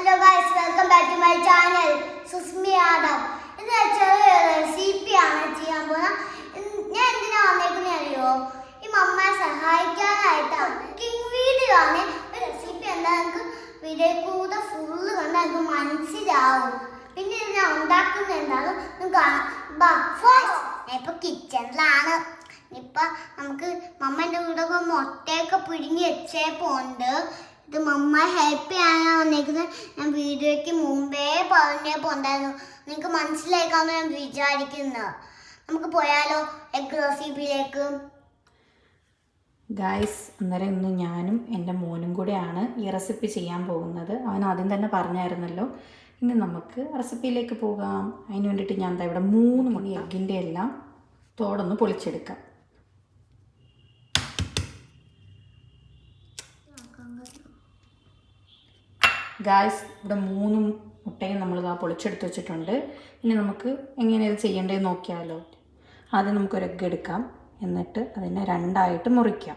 Hello guys welcome back to my channel Susmi Yadav ഇത് ചെറിയ recipe ആണ് ചെയ്യാൻ പോകുന്നത് ഞാൻ എന്തിനാ വന്നേക്കുന്നേ അറിയോ? ഈ മമ്മയെ സഹായിക്കാനായിട്ടാണ് കുക്കിംഗ് വീഡിയോ ആണ്. ഒരു റെസിപ്പി എന്താ നിങ്ങൾക്ക് വീഡിയോ കൂടെ ഫുള്ള് കണ്ടാൽ നിങ്ങൾക്ക് മനസ്സിലാവും. പിന്നെ ഇത് ഞാൻ ഉണ്ടാക്കുന്നത് എന്താണെന്ന് നിങ്ങൾക്ക് ബാ ഫസ്റ്റ് ഞാൻ ഇപ്പോൾ കിച്ചണിലാണ് ഇപ്പം നമുക്ക് മമ്മേന്റെ കൂടെ മുട്ടയൊക്കെ പിഴിഞ്ഞ് വെച്ചേ വെച്ചേപ്പോണ്ട് ഇത് മമ്മ ഹെൽപ്പ് ചെയ്യാനാണ് വന്നേക്കുന്നത് ഞാൻ വീഡിയോയ്ക്ക് മുമ്പേ പറഞ്ഞ പോണ്ടായിരുന്നു. നിങ്ങൾക്ക് മനസ്സിലാക്കാമെന്ന് ഞാൻ വിചാരിക്കുന്നു. നമുക്ക് പോയാലോ? എഗ് റെസിപ്പിയിലേക്ക് ഗായ്സ് അന്നേരം ഇന്ന് ഞാനും എന്റെ മോനും കൂടെയാണ് ഈ റെസിപ്പി ചെയ്യാൻ പോകുന്നത്. അവൻ ആദ്യം തന്നെ പറഞ്ഞായിരുന്നല്ലോ. ഇനി നമുക്ക് റെസിപ്പിയിലേക്ക് പോകാം. അതിന് വേണ്ടിയിട്ട് ഞാൻ എന്താ ഇവിടെ മൂന്ന് മണി എഗ്ഗിന്റെ എല്ലാം തോടൊന്ന് പൊളിച്ചെടുക്കാം. ഗായ്സ് ഇവിടെ മൂന്നും മുട്ടയും നമ്മൾ ആ പൊളിച്ചെടുത്ത് വെച്ചിട്ടുണ്ട്. ഇനി നമുക്ക് എങ്ങനെ ഇത് ചെയ്യേണ്ടത് നോക്കിയാലോ. ആദ്യം നമുക്കൊരു എഗ്ഗ് എടുക്കാം. എന്നിട്ട് അതിനെ രണ്ടായിട്ട് മുറിക്കാം.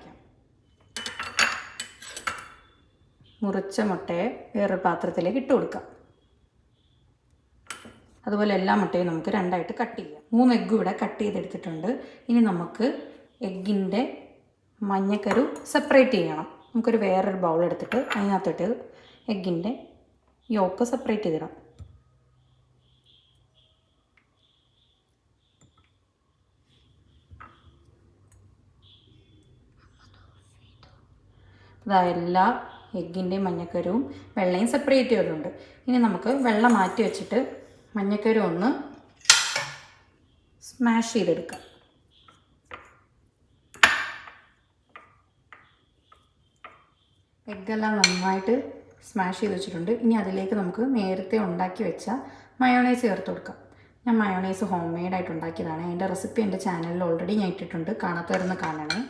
മുറിച്ച മുട്ടയെ വേറൊരു പാത്രത്തിലേക്ക് ഇട്ട് കൊടുക്കാം. അതുപോലെ എല്ലാ മുട്ടയും നമുക്ക് രണ്ടായിട്ട് കട്ട് ചെയ്യാം. മൂന്ന് എഗ്ഗ് ഇവിടെ കട്ട് ചെയ്തെടുത്തിട്ടുണ്ട്. ഇനി നമുക്ക് എഗ്ഗിന്റെ മഞ്ഞക്കരു സെപ്പറേറ്റ് ചെയ്യണം. നമുക്കൊരു വേറൊരു ബൗൾ എടുത്തിട്ട് അതിനകത്തോട്ട് എഗ്ഗിന്റെ യോക്ക് സെപ്പറേറ്റ് ചെയ്തിടാം. ഇതാ എല്ലാ എഗ്ഗിന്റെയും മഞ്ഞക്കരവും വെള്ളയും സെപ്പറേറ്റ് ചെയ്തിട്ടുണ്ട്. ഇനി നമുക്ക് വെള്ളം മാറ്റി വെച്ചിട്ട് മഞ്ഞക്കരു ഒന്ന് സ്മാഷ് ചെയ്തെടുക്കാം. എഗ്ഗെല്ലാം നന്നായിട്ട് സ്മാഷ് ചെയ്ത് വെച്ചിട്ടുണ്ട്. ഇനി അതിലേക്ക് നമുക്ക് നേരത്തെ ഉണ്ടാക്കി വെച്ച മയോണൈസ് ചേർത്ത് കൊടുക്കാം. ഞാൻ മയോണൈസ് ഹോം മെയ്ഡായിട്ട് ഉണ്ടാക്കിയതാണ്. അതിന്റെ റെസിപ്പി എന്റെ ചാനലിൽ ഓൾറെഡി ഞാൻ ഇട്ടിട്ടുണ്ട്. കാണാത്തവരൊന്ന് കാണണേ.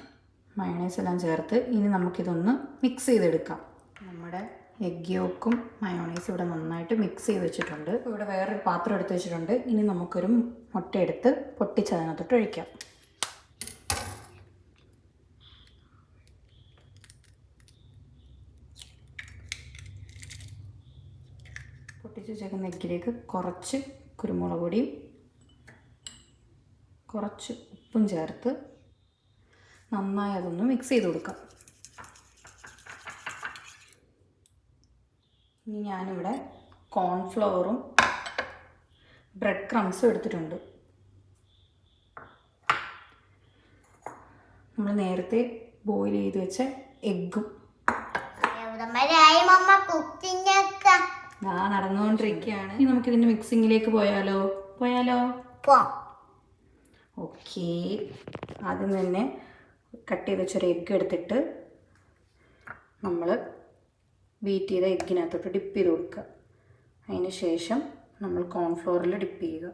മയോണൈസ് എല്ലാം ചേർത്ത് ഇനി നമുക്കിതൊന്ന് മിക്സ് ചെയ്തെടുക്കാം. നമ്മുടെ എഗ് യോക്കും മയോണൈസ് ഇവിടെ നന്നായിട്ട് മിക്സ് ചെയ്ത് വെച്ചിട്ടുണ്ട്. ഇവിടെ വേറൊരു പാത്രം എടുത്ത് വെച്ചിട്ടുണ്ട്. ഇനി നമുക്കൊരു മുട്ട എടുത്ത് പൊട്ടിച്ചതിനകത്തോട്ട് ഒഴിക്കാം. പൊട്ടിച്ച് വെച്ചേക്കുന്ന എഗ്ഗിലേക്ക് കുറച്ച് കുരുമുളക് പൊടിയും കുറച്ച് ഉപ്പും ചേർത്ത് നന്നായി അതൊന്ന് മിക്സ് ചെയ്ത് കൊടുക്കാം. ഇനി ഞാനിവിടെ കോൺഫ്ലവറും ബ്രെഡ് ക്രംസും എടുത്തിട്ടുണ്ട്. നമ്മൾ നേരത്തെ ബോയിൽ ചെയ്ത് വെച്ച എഗ്ഗും. ആ നടന്നുകൊണ്ടിരിക്കുകയാണ്. ഇനി നമുക്ക് ഇതിന്റെ മിക്സിങ്ങിലേക്ക് പോയാലോ? പോയാലോ? ഓക്കെ. ആദ്യം തന്നെ കട്ട് ചെയ്ത് വെച്ചൊരു എഗ്ഗ് എടുത്തിട്ട് നമ്മൾ ബീറ്റ് ചെയ്ത എഗ്ഗിനകത്തോട്ട് ഡിപ്പ് ചെയ്ത് കൊടുക്കുക. അതിന് ശേഷം നമ്മൾ കോൺഫ്ലോറിൽ ഡിപ്പ് ചെയ്യുക.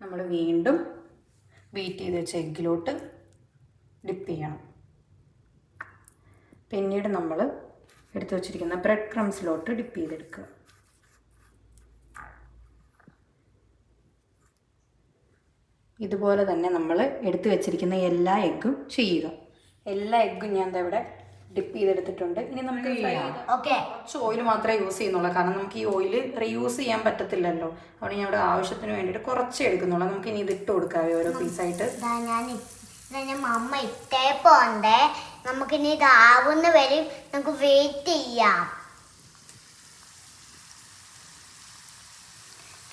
നമ്മൾ വീണ്ടും ബീറ്റ് ചെയ്ത് വെച്ച എഗ്ഗിലോട്ട് ഡിപ്പ് ചെയ്യണം. പിന്നീട് നമ്മൾ എടുത്തു വച്ചിരിക്കുന്ന ബ്രെഡ് ക്രംസിലോട്ട് ഡിപ്പ് ചെയ്തെടുക്കുക. ഇതുപോലെ തന്നെ നമ്മൾ എടുത്തു വെച്ചിരിക്കുന്ന എല്ലാ എഗ്ഗും ചെയ്യുക. എല്ലാ എഗ്ഗും ഞാൻ എന്താ ഇവിടെ ഡിപ്പ് ചെയ്തെടുത്തിട്ടുണ്ട്. ഇനി നമുക്ക് ഫ്രൈ ചെയ്ത ഓക്കെ കുറച്ച് ഓയിൽ മാത്രമേ യൂസ് ചെയ്യുന്നുള്ളൂ. കാരണം നമുക്ക് ഈ ഓയിൽ റീയൂസ് ചെയ്യാൻ പറ്റത്തില്ലല്ലോ. അതുകൊണ്ട് ഞാൻ ഇവിടെ ആവശ്യത്തിന് വേണ്ടിയിട്ട് കുറച്ച് എടുക്കുന്നുള്ളൂ. നമുക്ക് ഇനി ഇത് ഇട്ട് കൊടുക്കാവേ ഓരോ പീസായിട്ട് ഞാൻ മമ്മ ഇട്ടേ പോണ്ടേ. നമുക്കിനി ഇതാവുന്ന വരെയും നമുക്ക് വെയിറ്റ് ചെയ്യാം.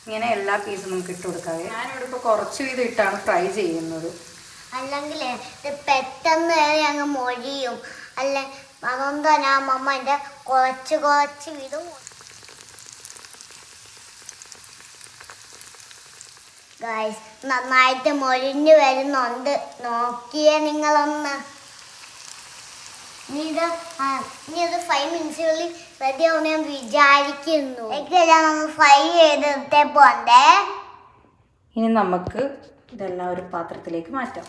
ഇങ്ങനെ എല്ലാ പീസും നമുക്ക് ഇട്ട് കൊടുക്കാതെ ഞാനിവിടെ ഇപ്പോൾ കുറച്ച് വീതം ഇട്ടാണ് ഫ്രൈ ചെയ്യുന്നത്. അല്ലെങ്കിൽ ഇത് പെട്ടെന്ന് അങ്ങ് മൊഴിയും. അല്ല അതുകൊണ്ടാ ഞാൻ മമ്മ എന്റെ കുറച്ച് കുറച്ച് വീതം ഗൈസ് നന്നായിട്ട് മൊഴിഞ്ഞു വരുന്നുണ്ട്. നോക്കിയേ നിങ്ങളൊന്ന്. നീ ഇത് ആ, നീ ഇത് ഫൈവ് മിനിറ്റ്സുകളിൽ റെഡി ആവും ഞാൻ വിചാരിക്കുന്നു. എല്ലാം നമ്മൾ ഫ്രൈ ചെയ്തിട്ടേ പോണ്ടേ? ഇനി നമുക്ക് ഇതെല്ലാം ഒരു പാത്രത്തിലേക്ക് മാറ്റാം.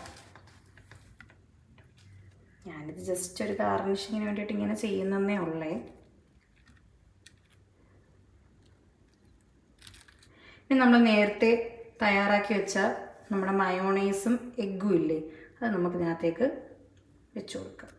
ഞാനിത് ജസ്റ്റ് ഒരു ഗാർണിഷിങ്ങിന് വേണ്ടിയിട്ട് ഇങ്ങനെ ചെയ്യുന്നതേ ഉള്ളേ. ഇനി നമ്മൾ നേരത്തെ തയ്യാറാക്കി വെച്ച നമ്മുടെ മയോണൈസും എഗ്ഗും ഇല്ലേ അത് നമുക്ക് ഇതിനകത്തേക്ക് വെച്ചു കൊടുക്കാം.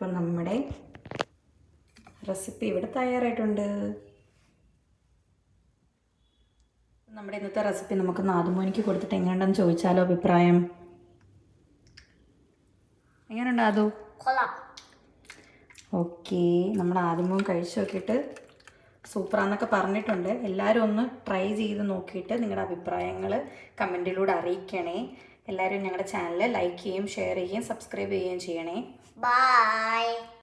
അപ്പം നമ്മുടെ റെസിപ്പി ഇവിടെ തയ്യാറായിട്ടുണ്ട്. നമ്മുടെ ഇന്നത്തെ റെസിപ്പി നമുക്ക് നാദുമോനിക്ക് കൊടുത്തിട്ട് എങ്ങനെയുണ്ടെന്ന് ചോദിച്ചാലോ അഭിപ്രായം? എങ്ങനെയുണ്ട് ആദു ഓക്കെ നമ്മൾ ആദ്യമോൻ കഴിച്ചു നോക്കിയിട്ട് സൂപ്പറാന്നൊക്കെ പറഞ്ഞിട്ടുണ്ട്. എല്ലാവരും ഒന്ന് ട്രൈ ചെയ്ത് നോക്കിയിട്ട് നിങ്ങളുടെ അഭിപ്രായങ്ങൾ കമന്റിലൂടെ അറിയിക്കണേ. എല്ലാവരും ഞങ്ങളുടെ ചാനൽ ലൈക്ക് ചെയ്യുകയും ഷെയർ ചെയ്യുകയും സബ്സ്ക്രൈബ് ചെയ്യുകയും ചെയ്യണേ. ബൈ